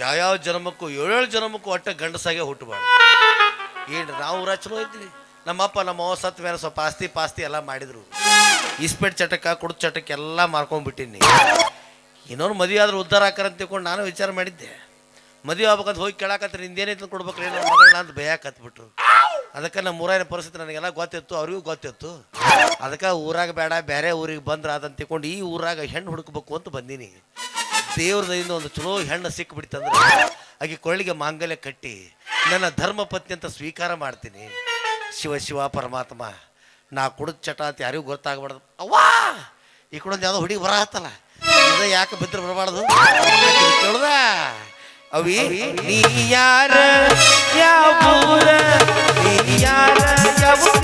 ಯಾವ್ಯಾವ ಜನ್ಮಕ್ಕೂ, ಏಳೇಳು ಜನ್ಮಕ್ಕೂ ಒಟ್ಟ ಗಂಡಸಾಗೆ ಹುಟ್ಟಬಾರ್ದು ಏನ್ರಿ, ನಾವು ಚಲೋ ಇದ್ವಿ. ನಮ್ಮಪ್ಪ ನಮ್ಮ ಅವ್ವ ಸತ್ ಮೇಲೆ ಸ್ವಲ್ಪ ಆಸ್ತಿ ಪಾಸ್ತಿ ಎಲ್ಲ ಮಾಡಿದ್ರು. ಇಸ್ಪೇಟ್ ಚಟಕ, ಕುಡ್ದು ಚಟಕ್ಕೆ ಎಲ್ಲ ಮಾರ್ಕೊಂಡ್ಬಿಟ್ಟಿನಿ. ಇನ್ನೊಂದು ಮದುವೆ ಆದ್ರೆ ಉದ್ಧಾರ ಅಂತ ತಿಳ್ಕೊಂಡು ನಾನು ವಿಚಾರ ಮಾಡಿದ್ದೆ. ಮದುವೆ ಆಗ್ಬೇಕಂತ ಹೋಗಿ ಕೇಳಾಕತ್ರಿ ನಿಂದೇನೈತೆ ಕೊಡ್ಬೇಕ್ರಿ ನಮ್ಮ ಮಗಳನ್ನ ಅಂತ ಬೇಯಾಕತ್ಬಿಟ್ರು. ಅದಕ್ಕೆ ನಮ್ಮ ಊರಿನ ಪರಿಸ್ಥಿತಿ ನನಗೆಲ್ಲ ಗೊತ್ತಿತ್ತು, ಅವ್ರಿಗೂ ಗೊತ್ತಿತ್ತು. ಅದಕ್ಕೆ ಊರಾಗ ಬೇಡ, ಬೇರೆ ಊರಿಗೆ ಬಂದ್ರ ಅದನ್ನು ತಿಳ್ಕೊಂಡು ಈ ಊರಾಗ ಹೆಣ್ಣು ಹುಡುಕ್ಬೇಕು ಅಂತ ಬಂದೀನಿ. ದೇವ್ರದಿಂದ ಒಂದು ಚಲೋ ಹೆಣ್ಣು ಸಿಕ್ಬಿಡ್ತಂದ್ರೆ, ಆಕೆ ಕೊಳ್ಳಿಗೆ ಮಾಂಗಲ್ಯ ಕಟ್ಟಿ ನನ್ನ ಧರ್ಮ ಪತ್ನಿ ಅಂತ ಸ್ವೀಕಾರ ಮಾಡ್ತೀನಿ. ಶಿವ ಶಿವ, ಪರಮಾತ್ಮ, ನಾ ಕುಡಿದ ಚಟ ಅಂತ ಯಾರಿಗೂ ಗೊತ್ತಾಗಬಾರ್ದು. ಅವ್ವಾ! ಈ ಕೂಡ ಯಾವುದೋ ಹುಡುಗಿ ಬರತ್ತಲ್ಲ ಇದು ಯಾಕೆ ಬಿದ್ರೆ ಬರಬಾರ್ದು? ಕೇಳ್ದ. ಅವಿ ನೀ ಯಾರ ಯಾವ ನೀ ಯಾರ ಯಾವ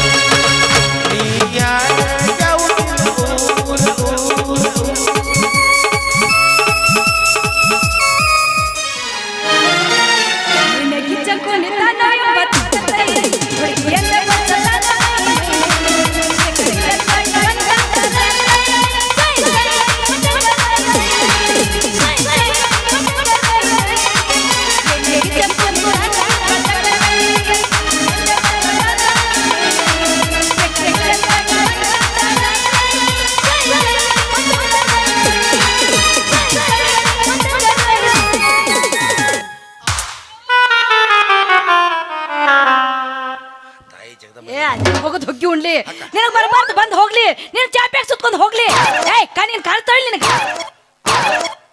ಕಾಣ್ತಾಳೆ ನಿನಗೆ?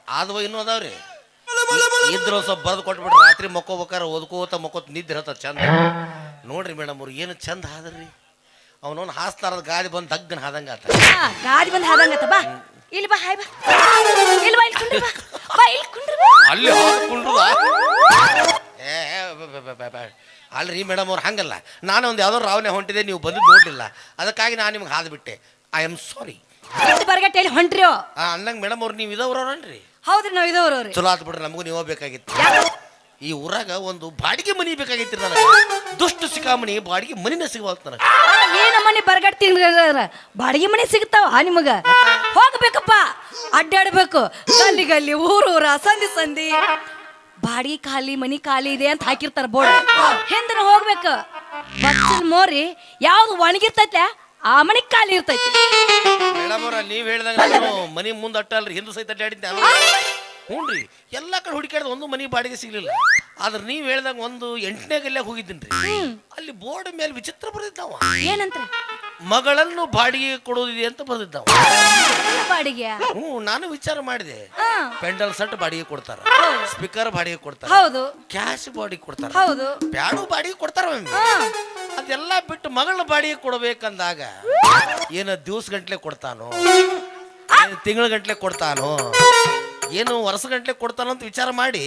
ಆದ್ವ ಇನ್ನೂ ಅದಾವ್ರಿ. ಇದ್ರ ಸ್ವಲ್ಪ ಬರೆದು ಕೊಟ್ಬಿಟ್ರೆ ರಾತ್ರಿ ಮಕ್ಕೋಬೇಕಾರೆ ಓದ್ಕೋತ ಮಕ್ಕೋತ ನಿದ್ದೆ ಇರತ್ತ ಚಂದ. ನೋಡ್ರಿ ಮೇಡಮ್ ಅವ್ರು ಏನು ಚಂದ ಹಾದ್ರಿ? ಅವನವನ್ ಹಾಸ್ತಾರದ ಗಾಡಿ ಬಂದು ದಗ್ಗನ ಹಾದಂಗ ಆತ. ಗಾಡಿ ಬಂದು ಹಾದಂಗತ್ತ ಬಾ. ಇಲ್ಲಿ ಬಾ ಹಾಯ್ ಬಾ. ಇಲ್ಲಿ ಬಾ ಇಲ್ಲಿ ಕುಂಡ್ರಿ ಬಾ. ಬಾ ಇಲ್ಲಿ ಕುಂಡ್ರಿ ಬಾ. ಅಲ್ಲಿ ಏ ಬಾ ಬ- ಬ- ಬ- ಬ- ಅಲ್ರಿ ಮೇಡಮ್ ಅವ್ರು ಹಂಗಲ್ಲ. ನಾನು ಒಂದು ಯಾವ್ದೋ ರಾವಣೆ ಹೊಂಟಿದೆ ನೀವು ಬಂದು ನೋಡಲಿಲ್ಲ. ಅದಕ್ಕಾಗಿ ನಾನು ನಿಮ್ಗೆ ಹಾದ್ಬಿಟ್ಟೆ ಐ ಆಮ್ ಸಾರಿ ಎಷ್ಟು ಬರಗಟ್ಟೆ ಇಲ್ಲಿ ಹೊಂಟ್ರಿಯೋ? ಅಂದಂಗೆ ಮೇಡಮ್ ಅವ್ರು ನೀವು ಇದವ್ರವ್ರನ್ರಿ ಹೌದ್ರಿ ನಾವು ಇದವ್ರವ್ರಿ ಚಲೋ ಆತ್ ಬಿಡ್ರಿ ನಮಗೂ ನೀವು ಬೇಕಾಗಿತ್ತು. ಈ ಊರಾಗ ಒಂದು ಬಾಡಿಗೆ ಮನಿ ಬೇಕಾಗಿತ್ತು ನನಗೆ. ದುಷ್ಟ ಸಿಕ್ಕಾಮಣಿ ಬಾಡಿಗೆ ಮನಿನ ಸಿಗವಲ್ತು ನನಗೆ. ಏನ ಮನೆ ಬರಗಟ್ಟಿ ಬಾಡಿಗೆ ಮನೆ ಸಿಗ್ತಾವ ನಿಮಗ? ಹೋಗ್ಬೇಕಪ್ಪ ಅಡ್ಡಾಡ್ಬೇಕು. ಗಲ್ಲಿ ಗಲ್ಲಿ ಊರು ಊರ ಸಂಧಿ ಸಂಧಿ ಬಾಡಿಗೆ ಖಾಲಿ ಮನಿ ಖಾಲಿ ಇದೆ ಅಂತ ಹಾಕಿರ್ತಾರ ಬೋರ್ಡ್. ಹಿಂದನ ಹೋಗ್ಬೇಕು. ಬಸ್ಸಿನ ಮೋರಿ ಯಾವ್ದು ಒಣಗಿರ್ತೈತೆ ಆ ಮನಿ ಖಾಲಿ ಇರ್ತೈತಿ. ಮೇಡಮ್ ಅವ್ರ ನೀವು ಹೇಳ್ದಂಗೆ ನಾನು ಮನಿ ಮುಂದೆ ಅಟ್ಟಲ್ರಿ ಹಿಂದೂ ಸಹಿತ ಅಡ್ಡಾಡಿದ್ದೆ ಹ್ಞೂ ರೀ ಎಲ್ಲ ಕಡೆ ಹುಡುಕಾಡ್ದು ಒಂದು ಮನಿ ಬಾಡಿಗೆ ಸಿಗ್ಲಿಲ್ಲ. ಆದ್ರೆ ನೀವು ಹೇಳ್ದಂಗ ಒಂದು ಎಂಟನೇ ಗಲ್ಯಾಗ ಹೋಗಿದ್ದೀನಿ ಅಲ್ಲಿ ಬೋರ್ಡ್ ಮೇಲೆ ವಿಚಿತ್ರ ಬರ್ದಿದ್ದಾವ. ಏನಂತ ಮಗಳನ್ನು ಬಾಡಿಗೆ ಕೊಡೋದಿದೆ ಅಂತ ಬರ್ದಿದ್ದಾವ. ಬಾಡಿಗೆ? ಹ್ಞೂ ನಾನು ವಿಚಾರ ಮಾಡಿದೆ. ಹಾ, ಪೆಂಡಲ್ ಸೆಟ್ ಬಾಡಿಗೆ ಕೊಡ್ತಾರ ಸ್ಪೀಕರ್ ಬಾಡಿಗೆ ಕೊಡ್ತಾರ ಹೌದು. ಕ್ಯಾಶ್ ಬಾಡಿಗೆ ಕೊಡ್ತಾರ ಹೌದು. ಪ್ಯಾಡು ಬಾಡಿಗೆ ಕೊಡ್ತಾರ ಒಮ್ಮೆ. ಅದೆಲ್ಲ ಬಿಟ್ಟು ಮಗಳ ಬಾಡಿಗೆ ಕೊಡ್ಬೇಕಂದಾಗ ಏನು ದಿವಸ ಗಂಟ್ಲೆ ಕೊಡ್ತಾನೋ? ತಿಂಗಳ ಗಂಟ್ಲೆ ಕೊಡ್ತಾನೋ? ಏನು ವರ್ಷ ಗಂಟ್ಲೆ ಕೊಡ್ತಾನೋ ಅಂತ ವಿಚಾರ ಮಾಡಿ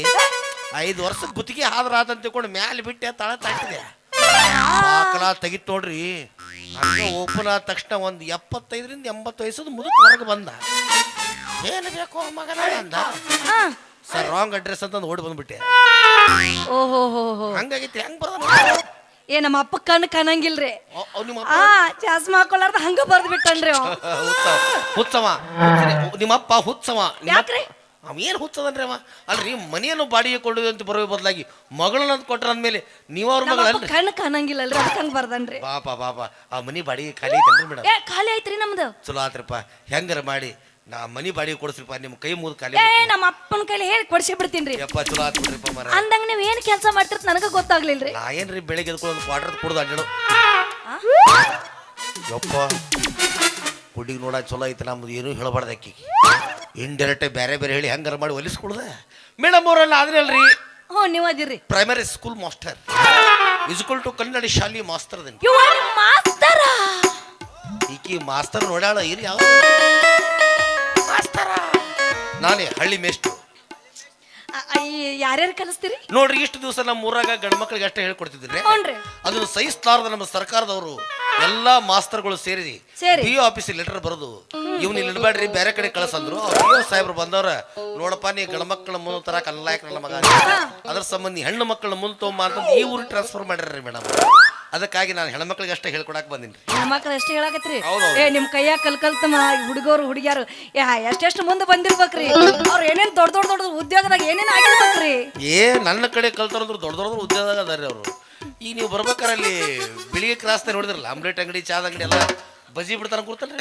ಐದು ವರ್ಷದ ಗುತ್ತಿಗೆ ಆದ್ರ ಆದಂತ ತಿಳ್ಕೊಂಡು ಮ್ಯಾಲೆ ಬಿಟ್ಟೆ ತಳ ತಟ್ಟಿದೆ ಆಕಳ ತೆಗಿತ್ ನೋಡ್ರಿ. ಹಂಗೆ ಓಪನ್ ಆದ ತಕ್ಷಣ ಒಂದು ಎಪ್ಪತ್ತೈದರಿಂದ ಎಂಬತ್ತು ವಯಸ್ಸದ ಮುದುಕ ಹೊರಗೆ ಬಂದ. ಏನು ಬೇಕು ಮಗನ ಅಂದ. ಸರ್ ರಾಂಗ್ ಅಡ್ರೆಸ್ ಅಂತ ಓಡಿ ಬಂದ್ಬಿಟ್ಟೆ. ಓಹೋ ಹಂಗಾಗಿತ್ತು ಹೆಂಗ್ ಬರ್ದ ಏ ನಮ್ಮ ಅಪ್ಪ ಕಣ್ಣು ಕಾಣಂಗಿಲ್ರಿ. ನಿಮ್ಮ ಆ ಚಸ್ಮ ಹಾಕೊಲಾರ್ದ ಹಂಗ ಬರ್ದ್ ಬಿಟ್ಟನ್ರಿ ಅವ ಹುಚ್ಚವ. ಹುಚ್ಚವ ನಿಮ್ಮಪ್ಪ ಹುಚ್ಚವ. ನಿಮ್ಮ ಯಾಕ್ರಿ? ಅವ ಏನು ಹುಚ್ಚದನ್ರಿ ಅವ? ಅಲ್ರಿ ಮನೆಯನ್ನು ಬಾಡಿಗೆ ಕೊಡೋದು ಅಂತ ಬರೋ ಬದಲಾಗಿ ಮಗಳನ್ನ ಕೊಟ್ರ ಅಂದ್ಮೇಲೆ ನೀವು ಅವ್ರ ನಮ್ಮ ಮಗಳ ಕಣ್ಣು ಕಾಣಂಗಿಲ್ಲಲ್ರಿ ಅದಕ್ಕೆ ಹಂಗ ಬರ್ದನ್ರಿ. ಪಾಪ ಪಾಪ ಆ ಮನಿ ಬಾಡಿಗೆ ಖಾಲಿ ಐತನ್ರಿ ಮೇಡಮ್ ಖಾಲಿ ಐತ್ರಿ ನಮ್ದು. ಚಲೋ ಆತ್ರಪ್ಪ. ಹೆಂಗಾರ ಮಾಡಿ ನಾ ಮನಿ ಬಾಡಿಗೆ ಕೊಡಿಸ್ರಿಪ್ಪ ನಿಮ್ಮ ಕೈ ಮುಗಿದು ಖಾಲಿ ಏ ನಮ್ಮ ಅಪ್ಪನ ಕೈಲಿ ಹೇಳಿ ಕೊಡ್ಸಿ ಬಿಡ್ತೀನಿ ಯಪ್ಪ ಚಲೋ ಆತ್ ಬಿಡ್ರಿಪ್ಪ ಮರ ಅಂದಂಗ ನೀವ್ ಏನ್ ಕೆಲಸ ಮಾಡ್ತಿರ್ತ ನನಗ ಗೊತ್ತಾಗ್ಲಿಲ್ರಿ. ನಾ ಏನ್ರಿ ಬೆಳಿಗ್ಗೆ ಎದ್ಕೊಂಡು ಒಂದು ಕ್ವಾರ್ಟರ್ ಕುಡ್ದು ಅಡ್ಡಾಡು ಯಪ್ಪ ಹುಡುಗಿ ನೋಡ ಚಲೋ ಐತೆ ನಮ್ದು ಏನೂ ಹೇಳಬಾರ್ದು ಆಕಿಗೆ. ಇಂಡೈರೆಕ್ಟ್ ಬೇರೆ ಬೇರೆ ಹೇಳಿ ಹೆಂಗಾರ ಮಾಡಿ ಒಲಿಸ್ಕೊಳ್ದೆ ಮೇಡಮ್ ಅವರೆಲ್ಲ ಆದ್ರೆ ಅಲ್ರಿ ಹ್ಞೂ ನೀವು ಅದಿರ್ರಿ primary school master school to Kannada ಶಾಲೆ ಮಾಸ್ತರ್ ಯು ಆರ್ ಮಾಸ್ತರ. ಈಕಿ ಮಾಸ್ತರ್ ನೋಡ್ಯಾಳ ಇರಿ ಯಾವ ನಾನೇ ಹಳ್ಳಿ ಮೇಷ್ಟು ಯಾರ್ಯಾರು ಕಲಿಸ್ತೀರಿ? ನೋಡ್ರಿ ಇಷ್ಟು ದಿವಸ ನಮ್ಮ ಊರಾಗ ಗಂಡು ಮಕ್ಳಿಗೆ ಅಷ್ಟೇ ಹೇಳ್ಕೊಡ್ತಿದ್ರೆ. ಹ್ಞೂನ್ರಿ ಅದನ್ನು ಸಹಿಸ್ತಾರದ ನಮ್ಮ ಸರ್ಕಾರದವರು ಎಲ್ಲಾ ಮಾಸ್ತರ್ಗಳು ಸೇರಿ. ಸೇರಿ. ಆಫೀಸ್ ಲೆಟರ್ ಬರೋದು ಇವ್ನ ಇಲ್ಲಿ ಇಡಬೇಡ್ರಿ ಬೇರೆ ಕಡೆ ಕಳ್ಸಂದ್ರು. ಅವ್ರು ಸಾಹೇಬ್ರು ಬಂದವ್ರ ನೋಡಪ್ಪ ನೀ ಗಂಡ ಮಕ್ಕಳ ಮುಂದೆ ತರ ಕಲ್ಲಾಯಕ್ ನನ್ನ ಮಗ? ಅದ್ರ ಸಂಬಂಧಿ ಹೆಣ್ಣು ಮಕ್ಕಳ ಮುಂದೆ ತೊಗೊಂಬ ಅಂತ ಈ ಊರಿಗೆ ಟ್ರಾನ್ಸ್ಫರ್ ಮಾಡ್ಯಾರ್ರಿ ಮೇಡಮ್. ಅದಕ್ಕಾಗಿ ನಾನು ಹೆಣ್ಮಕ್ಳಿಗೆ ಅಷ್ಟೇ ಹೇಳ್ಕೊಡಕ್ ಬಂದಿನಿ. ಹೆಣ್ಮಕ್ಳು ಎಷ್ಟು ಹೇಳಕತ್ರಿ? ಹೌದೌದು. ಏ ನಿಮ್ ಕೈಯಾಗ ಕಲ್ ಕಲ್ತ ಹುಡುಗರು ಹುಡುಗಿಯಾರು. ಏ ಎಷ್ಟೆಷ್ಟು ಮುಂದೆ ಬಂದಿರ್ಬೇಕ್ರಿ? ಅವ್ರು ಏನೇನು ದೊಡ್ಡ ದೊಡ್ಡ ದೊಡ್ಡ ಉದ್ಯೋಗದಾಗ ಏನೇನು ಆಗಿರ್ಬೇಕ್ರಿ? ಏ ನನ್ನ ಕಡೆ ಕಲ್ತಾರಂದ್ರು ದೊಡ್ಡ ದೊಡ್ಡ ಉದ್ಯೋಗದಾಗ ಅದಾರಿ ಅವರು. ಈಗ ನೀವು ಬರ್ಬೇಕಾರೆ ಅಲ್ಲಿ ಬಿಳಿಗೆ ಕ್ರಾಸ್ತ ನೋಡಿದ್ರಲ್ಲ ಆಮ್ಲೆಟ್ ಅಂಗಡಿ ಚಾದ ಅಂಗಡಿ ಎಲ್ಲ ಬಜಿ ಬಿಡ್ತಾರ ಕೂರ್ತಲ್ರಿ?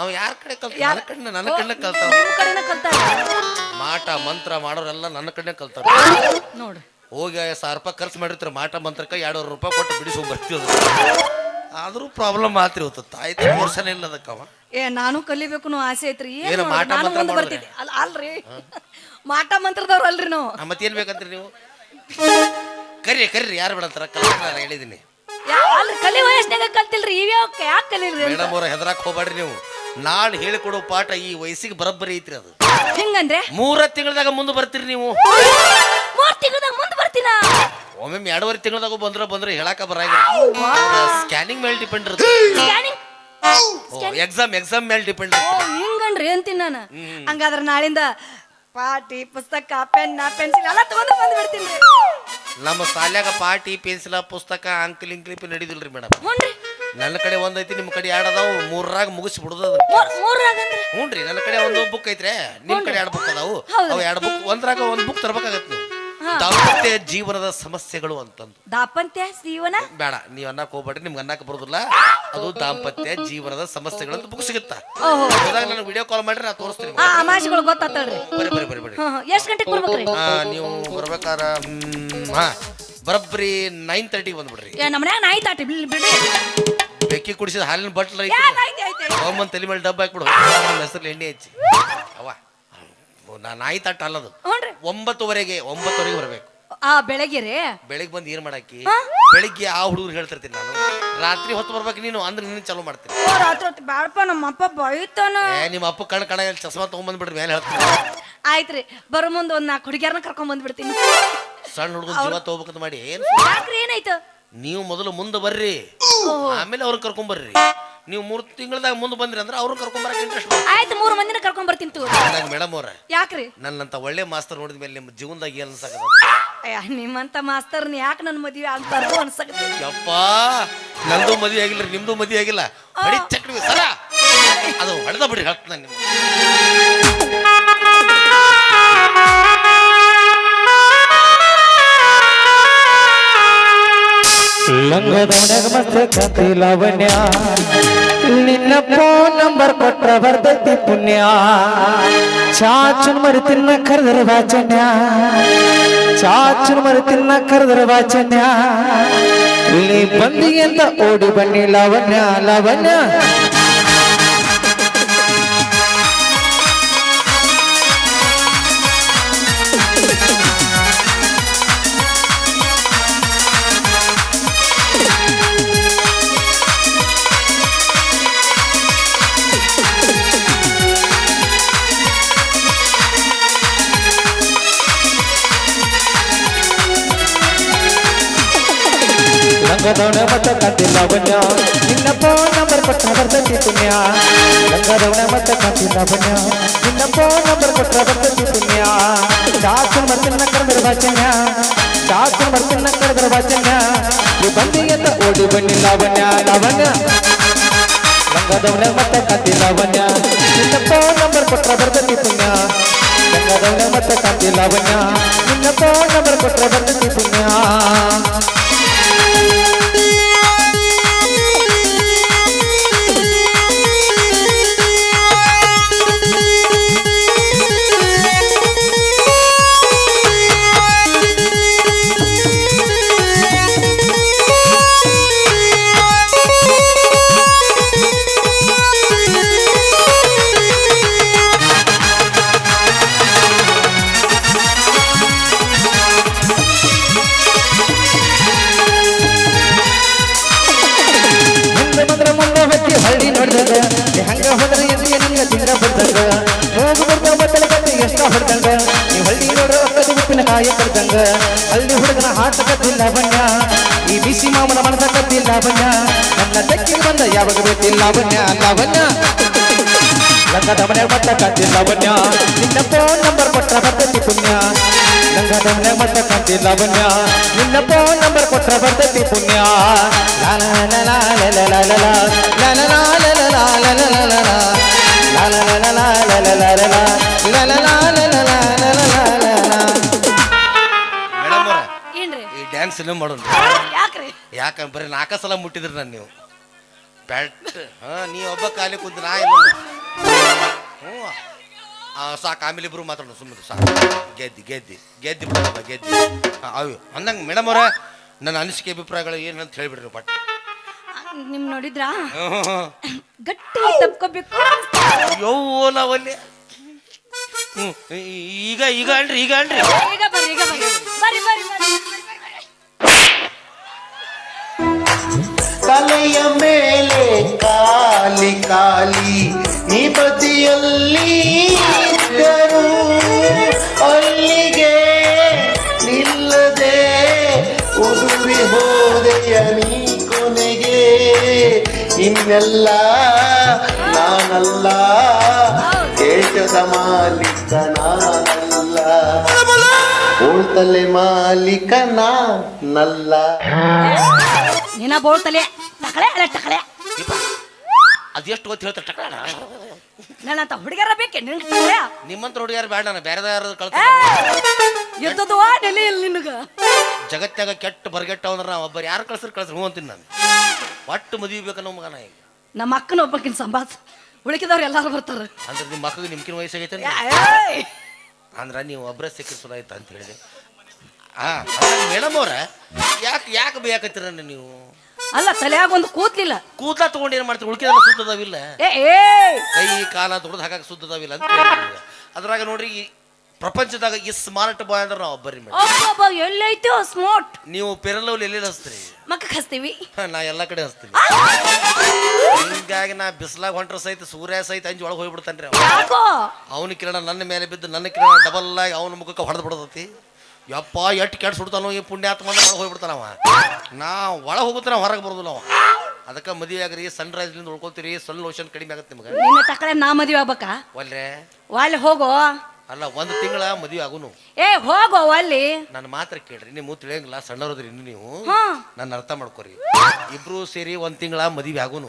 ಅವ್ ಯಾರ ಕಡೆ ಕಲ್ತ ನನ್ನ ಕಣ್ಣ ನನ್ನ ಕಡೆ ಕಲ್ತಾವ ನಿಮ್ ಕಡೆನ ಕಲ್ತಾರ? ಮಾಟ ಮಂತ್ರ ಮಾಡೋರೆಲ್ಲ ನನ್ನ ಕಣ್ಣೆ ಕಲ್ತಾರ ನೋಡ್ರಿ ಹೋಗಿ ಸಾವಿರ ರೂಪಾಯಿ ಖರ್ಚು ಮಾಡಿರ್ತಾರೆ ಮಾಟ ಮಂತ್ರಕ್ಕೆ ಎರಡುವರೆ ರೂಪಾಯಿ ಕೊಟ್ಟು ಬಿಡಿಸೋ ಬರ್ತೀವಿ ಆದರೂ ಪ್ರಾಬ್ಲಮ್ ಆತ್ರಿ ಇವತ್ತು. ತಾಯಿ ವರ್ಷನೇ ಇಲ್ಲ ಅದಕ್ಕವ ಏ ನಾನು ಕಲಿಬೇಕು ಆಸೆ ಐತ್ರಿ. ಏನ್ ಮಾಟ ಮಂತ್ರ ಮಾಡೋದ್ರಿ? ಅಲ್ಲ ಅಲ್ರಿ. ಮಾಟ ಮಂತ್ರದವ್ರು ಅಲ್ರಿ ನಾವು. ಮತ್ತೇನು ಬೇಕಂತ್ರಿ ನೀವು? ಕರಿ ಕರಿ ಯಾರು ಬಿಡಂತಾರ? ಕಲ ನಾನು ಹೇಳಿದ್ದೀನಿ ಅಲ್ರಿ ಕಲಿ ವಯಸ್ಸಿನಾಗ ಕಲ್ತಿಲ್ರಿ. ಇವ್ಯಾವ ಯಾಕೆ ಕಲಿಲ್ರಿ ಮೇಡಮ್ ಅವ್ರ ಹೆದರಾಕ್ ಹೋಗ್ಬೇಡ್ರಿ ನೀವು. ನಾಳೆ ಹೇಳಿಕೊಡೋ ಪಾಠ ಈ ವಯಸ್ಸಿಗೆ ಬರಬ್ಬರಿ ಐತ್ರಿ ಅದು. ಹಿಂಗಂದ್ರೆ? ಮೂರ ತಿಂಗಳದಾಗ ಮುಂದೆ ಬರ್ತೀರಿ ನೀವು. ಒಮ್ಮೆ ಎರಡೂವರೆ ತಿಂಗಳದಾಗ ಬಂದ್ರ ಬಂದ್ರೆ ಹೇಳಾಕ ಬರಂಗಿಲ್ಲ ಸ್ಕ್ಯಾನಿಂಗ್ ಮೇಲೆ ಡಿಪೆಂಡ್ ಇರುತ್ತೆ. ಸ್ಕ್ಯಾನಿಂಗ್ ಎಕ್ಸಾಮ್ ಎಕ್ಸಾಮ್ ಮೇಲೆ ಡಿಪೆಂಡ್ ಓ ಹಿಂಗನ್ರಿ ಅಂತೀನಿ ನಾನು. ಹಂಗಾದ್ರೆ ನಾಳಿಂದ ಪಾಟಿ ಪುಸ್ತಕ ಪೆನ್ ಪೆನ್ಸಿಲ್ ಎಲ್ಲ ತಗೊಂಡು ಬಂದು ಬಿಡ್ತೀನಿ. ನಮ್ಮ ಶಾಲ್ಯಾಗ ಪಾಟಿ ಪೆನ್ಸಿಲ ಪುಸ್ತಕ ಅಂಕಲ್ ಇಂಕ್ಲಿ ನಡೀದಿಲ್ರಿ ಮೇಡಮ್. ನನ್ನ ಕಡೆ ಒಂದೈತಿ ನಿಮ್ಮ ಕಡೆ ಎರಡು ಅದಾವು. ಮೂರಾಗ ಮುಗಿಸಿ ಬಿಡುದ ಮೂರಾಗಂದ್ರೆ ಹ್ಞೂನ್ರಿ ನನ್ನ ಕಡೆ ಒಂದು ಬುಕ್ ಐತ್ರೆ. ನಿಮ್ಮ ಕಡೆ ಎರಡು ಬುಕ್ ಅದಾವು. ಅವು ಎರಡು ಬುಕ್ ಒಂದ್ರಾಗ ಒಂದು ಬುಕ್ ತರ್ಬೇಕಾಗತ್ತೆ ನೀವು. ದಾಂಪತ್ಯ ಜೀವನದ ಸಮಸ್ಯೆಗಳು ಅಂತಂದು. ದಾಪಂತ್ಯ ಜೀವನ? ಬೇಡ ನೀವ್ ಅನ್ನಕ್ ಹೋಗ್ಬೇಡ್ರಿ ನಿಮ್ಗೆ ಅನ್ನಕ್ ಬರೋದಿಲ್ಲ. ಅದು ದಾಂಪತ್ಯ ಜೀವನದ ಸಮಸ್ಯೆಗಳು ಅಂತ ಬುಕ್ ಸಿಗುತ್ತಾ? ಓಹೋ. ಹೋದಾಗ ನನಗೆ ವಿಡಿಯೋ ಕಾಲ್ ಮಾಡ್ರಿ ನಾ ತೋರಿಸ್ತೀನಿ ಆ ಅಮಾಶಿಗಳು ಗೊತ್ತಾತಳ್ರಿ. ಬರಿ ಬರಿ ಬರಿ ಬರಿ. ಹಾ ಎಷ್ಟು ಗಂಟೆಗೆ ಬರ್ಬೇಕ್ರಿ? ಆ, ನೀವು ಬರ್ಬೇಕಾರ ಹ್ಮ್, ಹಾ. ಬರಬ್ರಿ ನೈನ್ ತರ್ಟಿಗೆ ಬಂದ್ಬಿಡ್ರಿ. ಏ ನಮ್ಮ ಮನ್ಯಾಗ ನಾಯಿ ತಾಟಿ ಬಿಡ್- ಬಿಡ್ರಿ. ಬೆಕ್ಕಿ ಕುಡಿಸಿದ ಹಾಲಿನ ಬಟ್ಲ. ಹೋಮನ್ ತಲೆ ಮೇಲೆ ಡಬ್ಬ ಹಾಕ್ಬಿಡು ಹೆಸರು ಎಣ್ಣೆ ಹಚ್ಚಿ. ಅವ ನಾ ನಾಯಿ ತಟ್ಟ ಅಲ್ಲದು. ಹ್ಞೂನ್ರಿ. ಒಂಬತ್ತುವರೆಗೆ ಒಂಬತ್ತುವರೆಗೆ ಬರಬೇಕು. ಆ ಬೆಳಗ್ಗೆ ರೇ? ಬೆಳಿಗ್ಗೆ ಬಂದು ಏನ್ ಮಾಡಾಕಿ? ಬೆಳಿಗ್ಗೆ ಆ ಹುಡುಗರು ಹೇಳ್ತಿರ್ತೀನಿ ನಾನು. ರಾತ್ರಿ ಹೊತ್ತು ಬರ್ಬೇಕು ನೀನು ಅಂದ್ರೆ ನೀನು ಚಾಲೂ ಮಾಡ್ತೀನಿ. ಓ ರಾತ್ರಿ ಹೊತ್ತು ಬ್ಯಾಡಪ್ಪ ನಮ್ಮ ಅಪ್ಪ ಬೈತಾನ. ಏ ನಿಮ್ಮ ಅಪ್ಪ ಕಣ್ ಕಣ ಚಸ್ಮಾ ತಗೊಂಡ್ಬಂದ್ಬಿಡ್ರಿ ಮೇಲೆ ಹೇಳ್ತೀನಿ. ಆಯ್ತ್ರಿ ಬರೋ ಮುಂದೆ ಒಂದ್ ನಾಲ್ಕು ಹುಡುಗಿಯರ್ನ ಕರ್ಕೊಂಡ್ ಬಂದ್ಬಿಡ್ತೀನಿ. ಸಣ್ಣ ಹುಡುಗನ ಜೀವ ತಗೋಬೇಕಂತ ಮಾಡಿ ಏನ್ ಯಾಕ್ರಿ ಏನಾಯ್ತು? ನೀವು ಮೊದಲು ಮುಂದೆ ಬರ್ರಿ. ಆಮೇಲೆ ಅವ್ರ ಕರ್ಕೊಂಡ್ ಬರ್ರಿ. ನೀವು ಮೂರು ತಿಂಗಳದಾಗ ಮುಂದೆ ಬಂದ್ರಿ ಅಂದ್ರೆ ಅವ್ರು ಕರ್ಕೊಂಡ್ ಬರಕ್ಕೆ ಇಂಟ್ರೆಸ್ಟ್ ಆಯ್ತು ಮೂರು ಮಂದಿನ ಕರ್ಕೊಂಡ್ ಬರ್ತೀನಿ ತೂ ಮೇಡಮ್ ಅವ್ರ ಯಾಕ್ರಿ? ನನ್ನಂತ ಒಳ್ಳೆ ಮಾಸ್ತರ್ ನೋಡಿದ ಮೇಲೆ ನಿಮ್ಮ ಜೀವನದಾಗ ಏನ್ ಅನ್ಸಕದ ಅಯ್ಯ ನಿಮ್ಮಂತ ಮಾಸ್ತರ್ನ ಯಾಕೆ ನನ್ನ ಮದುವೆ ಆಗ್ತಾರೋ ಅನ್ಸಕತ್ತೆ ಯಪ್ಪ ನಂದು ಮದುವೆ ಆಗಿಲ್ಲ ನಿಮ್ದು ಮದುವೆ ಆಗಿಲ್ಲ. ಬಡಿ ಚಕ್ರಿ ಸರ. ಅದು ಹೊಡೆದ ಬಿಡಿ ಹಾಕ್ತ ನಿಮ್ಮ ಮಸ್ತ ಕತಿ ಲಾವಣ್ಯ ನಿನ್ನ ಫೋನ್ ನಂಬರ್ ಕೊಟ್ರ ಬರ್ತೈತಿ ಪುಣ್ಯ ಚಾಚುನ್ ಮರಿ ತಿನ್ನ ಕರೆದ್ರ ವಾಚನ್ಯ ಚಾಚುನ್ ಮರಿ ತಿನ್ನ ಕರೆದ್ರ ವಾಚನ್ಯ ಇಲ್ಲಿ ಬಂದಿ ಅಂತ ಓಡಿ ಬನ್ನಿ ಲಾವಣ್ಯ ಲಾವಣ್ಯ ಲಂಗದವನ ಮತ ಕತಿ ಲಾವಣ್ಯ ನಿನ್ನ ಫೋನ್ ನಂಬರ್ ಕೊಟ್ರ ಬರ್ತೈತಿ ಪುಣ್ಯ ಲಂಗದವನ ಮತ ಕತಿ ಲಾವಣ್ಯ ನಿನ್ನ ಫೋನ್ ನಂಬರ್ ಕೊಟ್ರ ಬರ್ತೈತಿ ಪುಣ್ಯ ಚಾಚುನ್ ಮರ್ತಿನ ಕರೆದ್ರ ವಾಚನ್ಯ ಚಾಚುನ್ ಮರ್ತಿನ ಕರೆದ್ರ ವಾಚನ್ಯ ಈ ಬಂದಿ ಅಂತ ಓಡಿ ಬನ್ನಿ ಲಾವಣ್ಯ ಲಾವಣ್ಯ ಲಂಗದವನ ಮತ ಕತಿ ಲಾವಣ್ಯ ನಿನ್ನ ಫೋನ್ ನಂಬರ್ ಕೊಟ್ರ ಬರ್ತೈತಿ ಪುಣ್ಯ ಲಂಗದವನ ಮತ ಕತಿ ಲಾವಣ್ಯ ನಿನ್ನ ಫೋನ್ ನಂಬರ್ ಕೊಟ್ರ ಬರ್ತೈತಿ ಪುಣ್ಯ ಅಲ್ಲಿ ಹುಡುಗನ ಹಾಟ ಕತ್ತಿಲ್ಲ ಬಣ್ಣ. ಈ ಬಿಸಿ ಮಾಮನ ಮನಸ ಕತ್ತಿಲ್ಲ ಬಣ್ಣ. ನನ್ನ ತೆಕ್ಕಿಗೆ ಬಂದ ಯಾವಾಗ ಬೇಕಿಲ್ಲ ಬಣ್ಣ ಲಾವಣ್ಯ ಲಂಗದ ಮನೆ ಮಟ್ಟ ಕತ್ತಿಲ್ಲ ಬಣ್ಣ. ನಿನ್ನ ಫೋನ್ ನಂಬರ್ ಕೊಟ್ಟ ಬರ್ತತಿ ಪುಣ್ಯ. ಲಂಗದ ಮನೆ ಮಟ್ಟ ಕತ್ತಿಲ್ಲ ಬಣ್ಣ. ನಿನ್ನ ಫೋನ್ ನಂಬರ್ ಕೊಟ್ಟ ಬರ್ತತಿ ಪುಣ್ಯ. ಲಾಲ ಲಾಲ ಲಾಲ ಲಾಲ. ಇನ್ನೂ ಮಾಡೋಣ ಯಾಕ್ರಿ? ಯಾಕಂದ್ರೆ ಬರೀ ನಾಲ್ಕ ಸಲ ಮುಟ್ಟಿದ್ರಿ ನಾನು ನೀವು. ಬ್ಯಾಟ್ ಹಾ ನೀ ಒಬ್ಬ ಖಾಲಿ ಕುಂತ ನಾ ಇಲ್ಲ ಹ್ಞೂ. ಸಾಕು ಆಮೇಲೆ ಇಬ್ರು ಮಾತಾಡೋಣ ಸುಮ್ಮನೆ ಸಾಕು ಗೆದ್ದಿ ಗೆದ್ದಿ ಗೆದ್ದಿ ಬಿಡಪ್ಪ ಗೆದ್ದಿ. ಅವು ಅಂದಂಗೆ ಮೇಡಮ್ ಅವರ ನನ್ನ ಅನಿಸಿಕೆ ಅಭಿಪ್ರಾಯಗಳು ಏನಂತ ಹೇಳ್ಬಿಡ್ರಿ ಪಟ್. ನಿಮ್ ನೋಡಿದ್ರಾ? ಗಟ್ಟಿ ತಪ್ಕೋಬೇಕು ಯೋ ನಾವಲ್ಲಿ. ಹ್ಞೂ ಈಗ ಈಗ ಅಲ್ರಿ ಈಗ ಅಲ್ರಿ ಈಗ ಬರ್ರಿ ಈಗ ಬರ್ರಿ ಬರ್ರಿ. ತಲೆಯ ಮೇಲೆ ಕಾಲಿ ಕಾಲಿ ಈ ಬದಿಯಲ್ಲಿ ಅಲ್ಲಿಗೆ ನಿಲ್ಲದೆ ಉದುರಿ ಹೋದೆಯ ನೀ ಕೊನೆಗೆ ಇನ್ನೆಲ್ಲ ನಾನಲ್ಲ. ದೇಶದ ಮಾಲೀಕ ನಾನಲ್ಲ. ಓಳ್ತಲೆ ಮಾಲೀಕ ನಾನಲ್ಲ. ನಿನ್ನ ಬೋಳ್ತಲೆ? ಟಕಳೆ ಅಲ್ಲ ಟಕಳೆ ಅದೆಷ್ಟು ಗೊತ್ತು ಹೇಳ್ತಾರೆ ಟಕಳ ನನ್ನಂತ ಹುಡುಗರ ಬೇಕೆ ನಿನ್ ಟಕಳೆ ನಿಮ್ಮಂತ ಹುಡುಗಿಯಾರು ಬೇಡ ನಾನು ಬೇರೆ ಯಾರು ಎದ್ದದುವ ನೆಲೆ ಇಲ್ಲ ನಿನಗ. ಜಗತ್ಯಾಗ ಕೆಟ್ಟ ಬರ್ಗೆಟ್ಟ ಅಂದ್ರೆ ನಾವು ಒಬ್ಬರು ಯಾರು ಕಳ್ಸ್ರಿ ಕಳ್ಸ್ರಿ ಹ್ಞೂ ಅಂತೀನಿ ನಾನು. ಒಟ್ಟು ಮದುವೆ ನಮ್ಮ ಮಗನ ಈಗ. ನಮ್ಮ ಅಕ್ಕನ ಒಬ್ಬಕ್ಕಿನ ಸಂಬಾತ್ ಉಳಿಕಿದವ್ರು ಎಲ್ಲರೂ ಬರ್ತಾರೆ. ಅಂದ್ರೆ ನಿಮ್ಮ ಮಕ್ಕಳಿಗೆ ನಿಮ್ಕಿನ ವಯಸ್ಸಾಗೈತೆ! ಅಂದ್ರೆ? ನೀವು ಒಬ್ಬರೇ ಸಿಕ್ಕಿ ಸುಲ ಆಯ್ತು ಅಂತ ಹೇಳಿದೆ. ಹಾಂ ಮೇಡಮ್ ಅವ್ರ ಯಾಕೆ ಯಾಕೆ ಬೇಕತ್ತೀರ ನೀವು? ಅಲ್ಲ ತಲೆಯಾಗ ಒಂದು ಕೂತ್ಲಿಲ್ಲ ಕೂದಲ ತಗೊಂಡು ಏನು ಮಾಡ್ತೀವಿ ಉಳ್ಕಿದೆಲ್ಲ ಸುದ್ದದಾವಿಲ್ಲ. ಏ ಏ ಕೈ ಕಾಲ ತೊಡೆದು ಹಾಕಕ್ಕೆ ಸುದ್ದದಾವಿಲ್ಲ ಅಂತ ಹೇಳಿದ್ರು. ಅದ್ರಾಗ ನೋಡ್ರಿ ಈ ಪ್ರಪಂಚದಾಗ ಈ ಸ್ಮಾರ್ಟ್ ಬಾಯ್ ಅಂದ್ರೆ ನಾವು ಒಬ್ಬರಿ ಮೇಡಮ್ ಎಲ್ಲೈತೆ ಎಲ್ಲೈತೋ ಸ್ಮಾರ್ಟ್ ನೀವು ಪೆರಲವ್ಲಿ ಎಲ್ಲಿ ಹಚ್ತೀರಿ? ಮಕ್ಕ ಹಚ್ತೀವಿ. ಹ, ನಾ ಎಲ್ಲ ಕಡೆ ಹಚ್ತೀನಿ ಹಿಂಗಾಗಿ ನಾ ಬಿಸ್ಲಾಗ ಹೊಂಟ್ರ ಸಹಿತ ಸೂರ್ಯ ಸಹಿತ ಅಂಜಿ ಒಳಗೆ ಹೋಗ್ಬಿಡ್ತಾನ್ರಿ ಯಾಕೋ? ಅವನ ಕಿರಣ ನನ್ನ ಮೇಲೆ ಬಿದ್ದು ನನ್ನ ಕಿರಣ ಡಬಲ್ ಆಗಿ ಅವನ ಮುಖಕ್ಕೆ ಹೊಡೆದು ಬಿಡತೈತಿ. ಯಪ್ಪ ಎಟ್ ಕೆಟ್ಟ ಸುಡ್ತಾನೋ ಈ ಪುಣ್ಯಾತ್ಮ ಒಳಗೆ ಹೋಗ್ಬಿಡ್ತಾನ ಅವ. ನಾ ಒಳಗೆ ಹೋಗುತ್ತಾನ ಹೊರಗೆ ಬರೋದಿಲ್ಲ ಅವ. ಅದಕ್ಕೆ ಮದುವೆ ಆಗ್ರಿ ಸನ್ ರೈಸ್ಲಿಂದ ಉಳ್ಕೊತೀರಿ ಸನ್ ಲೋಷನ್ ಕಡಿಮೆ ಆಗತ್ತೆ ನಿಮಗೆ. ನಿಮ್ಮ ತಕ್ಕಡೆ ನಾ ಮದುವೆ ಆಗ್ಬೇಕಾ? ಒಲ್ರೆ ಅಲ್ಲಿ ಹೋಗೋ? ಅಲ್ಲ ಒಂದು ತಿಂಗಳ ಮದುವೆ ಆಗುನು. ಏ ಹೋಗೋ ಅಲ್ಲಿ? ನನ್ನ ಮಾತ್ರ ಕೇಳ್ರಿ ನೀವು ತಿಳಿಯಂಗಿಲ್ಲ ಸಣ್ಣವ್ರದ್ರಿ ಇನ್ನು ನೀವು. ನನ್ನ ಅರ್ಥ ಮಾಡ್ಕೊರಿ. ಇಬ್ರು ಸೇರಿ ಒಂದು ತಿಂಗಳ ಮದುವೆ ಆಗುನು.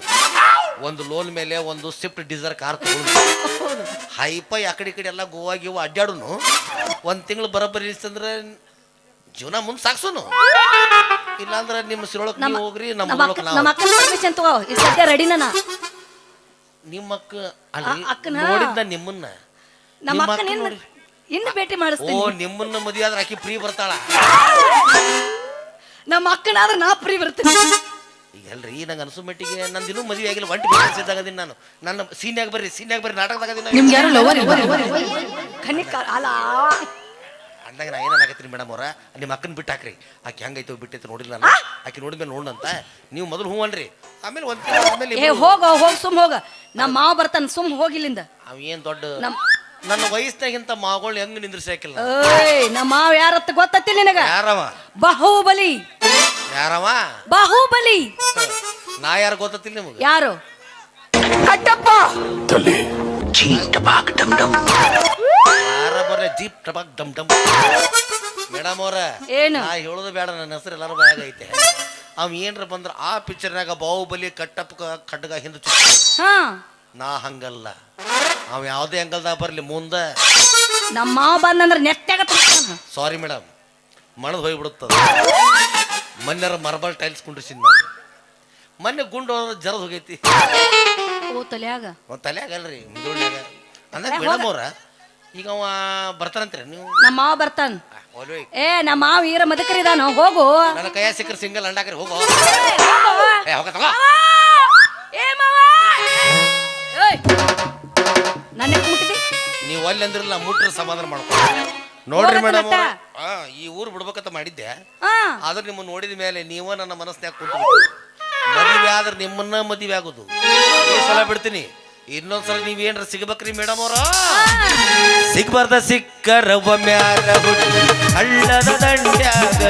ಒಂದು ಲೋನ್ ಮೇಲೆ ಒಂದು ಸ್ವಿಫ್ಟ್ ಡಿಸೈರ್ ಕಾರ್ ತಗೊಂಡು ಹೈಪ ಆ ಕಡೆ ಈ ಕಡೆ ಎಲ್ಲ ಗೋವಾ ಗೀವ ಅಡ್ಡಾಡುನು. ಒಂದ್ ತಿಂಗಳು ಬರೋಬ್ಬರಿ ಅಂದ್ರೆ ಜೀವನ ಮುಂದೆ ಸಾಕ್ಸೋನು. ಇಲ್ಲಾಂದ್ರೆ ನಿಮ್ಮ ಸಿರೊಳಕ್ ನಮ್ಮ ನೀವು ಹೋಗ್ರಿ ನಮ್ಮ ನಮ್ಮ ಅಕ್ಕ ನಮ್ಮ ಅಕ್ಕನ ಪರ್ಮಿಷನ್ ತಗೋ ಈ ಸದ್ಯ ರೆಡಿನ ನಾ ನಿಮ್ಮ ಅಕ್ಕ ಅಲ್ರಿ ಆ, ಅಕ್ಕನ? ನೋಡಿದ್ದ ನಿಮ್ಮನ್ನ? ನಮ್ಮ ನಿಮ್ಮ ಅಕ್ಕನ ಅಕ್ಕ ಇನ್ನು ನೋಡಿ. ಇನ್ನು ಭೇಟಿ ಓ ಮಾಡಿಸ್ತೀನಿ ನಿಮ್ಮನ್ನ ಮದುವೆ ಆದ್ರೆ ಆಕಿ ಫ್ರೀ ಬರ್ತಾಳ. ನಮ್ಮ ಅಕ್ಕನಾದ್ರೆ ನಾ ಫ್ರೀ ಬರ್ತೀನಿ. ಈಗ ಅಲ್ರಿ ನಂಗೆ ಅನ್ಸೋ ಮಟ್ಟಿಗೆ ನಂದು ಇನ್ನೂ ಮದುವೆ ಆಗಿಲ್ಲ. ಒಂಟಿ ಬೇಸಿದ್ದಾಗದೀನಿ ನಾನು. ನನ್ನ ಸೀನ್ಯಾಗ ಬರ್ರಿ ಸೀನ್ಯಾಗ ಬರ್ರಿ ನಾಟಕದಾಗದೀನಿ ನಿಮ್ಗೆ ಯಾರು ಲವರ್ ಖನಿಕ ಅಲ್ಲ ಅಂದಾಗ ನಾ ಏನಾಗತ್ತೀನಿ ಮೇಡಮ್ ಅವ್ರ? ನಿಮ್ಮ ಅಕ್ಕನ ಬಿಟ್ಟು ಹಾಕ್ರಿ. ಆಕೆ ಹೆಂಗೈತೋ ಬಿಟ್ಟೈತೆ ನೋಡಿಲ್ಲ ನಾನು. ಆಕೆ ನೋಡಿದ್ಮೇಲೆ ನೋಡಂತ ನೀವು ಮೊದಲು ಹ್ಞೂ ಅನ್ರಿ. ಆಮೇಲೆ ಒಂದ್ ಆಮೇಲೆ ಏ ಹೋಗೋ ಹೋಗ್ ಸುಮ್ ಹೋಗ. ನಮ್ಮ ಮಾವ ಬರ್ತಾನ ಸುಮ್ ಹೋಗಿಲ್ಲಿಂದ ಅವ ಏನು ದೊಡ್ಡ ನಮ್ ನನ್ನ ವಯಸ್ಸಿನಾಗಿಂತ ಮಾಗಳು ಹೆಂಗ್ ನಿಂದ್ರಿಸಾಕಿಲ್ಲ ಏಯ್ ನಮ್ಮ ಮಾವ ಯಾರತ್ತ ಗೊತ್ತತಿ ನಿನಗ? ಯಾರವ? ಬಾಹುಬಲಿ. ಯಾರವ? ಬಾಹುಬಲಿ. ನಾ ಯಾರು ಗೊತ್ತಿಲ್ಲ ನಿಮಗೆ? ಯಾರು? ಕಟ್ಟಪ್ಪ. ಯಾರ ಬರ್ರೆ ಜೀಪ್ ಟಬಾಕ್ ಡಮ್ ಡಮ್. ಮೇಡಮ್ ಅವ್ರ ಏನು? ನಾ ಹೇಳೋದು ಬೇಡ ನನ್ನ ಹೆಸರು ಎಲ್ಲರೂ ಬಾಯಾಗ ಐತೆ. ಅವ್ ಏನ್ರ ಬಂದ್ರ ಆ ಪಿಕ್ಚರ್ನಾಗ ಬಾಹುಬಲಿ ಕಟ್ಟಪ್ಪ ಖಡ್ಗ ಹಿಂದೆ ಚುಚ್ಚ. ಹಾ. ನಾ ಹಂಗಲ್ಲ. ಅವ್ ಯಾವ್ದೇ ಅಂಗಲ್ದಾಗ ಬರ್ಲಿ ಮುಂದ. ನಮ್ಮ ಮಾವ ಬಂದಂದ್ರ ನೆಟ್ಟಾಗ ತರ್ತಾನ ಸಾರಿ ಮೇಡಮ್ ಮಣದ್ ಹೋಗ್ಬಿಡುತ್ತದ. ಮೊನ್ನೆರ ಮಾರ್ಬಲ್ ಟೈಲ್ಸ್ ಕುಂಡ್ರಿಸಿದ್ ನಾನು. ಮೊನ್ನೆ ಗುಂಡು ಜರದ್ ಹೋಗೈತಿ. ಓ ತಲ್ಯಾಗ? ಒಂದು ಮಿದುಳ್ನಾಗ ಅಂದಾಗ ಮೇಡಮ್ ಅವ್ರ ಈಗ ಅವ ಬರ್ತಾನಂತ್ರಿ ನೀವು? ನಮ್ಮ ಮಾವ ಬರ್ತಾನ. ಏ ನಮ್ಮ ಮಾವ ಈರ ಮದಕರಿದಾನ ಹೋಗು. ನನ್ನ ಕೈಯ ಸಿಕ್ಕರೆ ಸಿಂಗಲ್ ಅಂಡಾಕ್ರಿ ಹೋಗೋ. ಏ, ಹೋಗು. ಏ ಹೋಗ ತಗೋ. ಏ ಮಾವ. ಏಯ್. ನನ್ನ ಮುಟ್ಟಿದಿ? ನೀವು ಅಲ್ಲಿ ಅಂದ್ರಲ್ಲ ಮುಟ್ರ ಸಮಾಧಾನ ಮಾಡ್ಕೊ. ನೋಡ್ರಿ ಮೇಡಮ್ ಈ ಊರು ಬಿಡ್ಬೇಕಂತ ಮಾಡಿದ್ದೆ. ಹಾ ಆದ್ರೆ ನಿಮ್ಮನ್ನ ನೋಡಿದ ಮೇಲೆ ನೀವ ನನ್ನ ಮನಸ್ನ್ಯಾಗ ಕೂತ ಮದುವೆ ಆದ್ರೆ ನಿಮ್ಮನ್ನ ಮದುವೆ ಆಗೋದು. ಈ ಸಲ ಬಿಡ್ತೀನಿ. ಇನ್ನೊಂದ್ಸಲ ನೀವೇನ್ರ ಸಿಗ್ಬೇಕ್ರಿ ಮೇಡಮ್ ಅವ್ರ. ಸಿಗ್ಬಾರ್ದ ಸಿಕ್ಕರ ಮ್ಯಾಗ ಹುಟ್ಟಿ ಹಳ್ಳದ ದಂಡ್ಯಾಗ.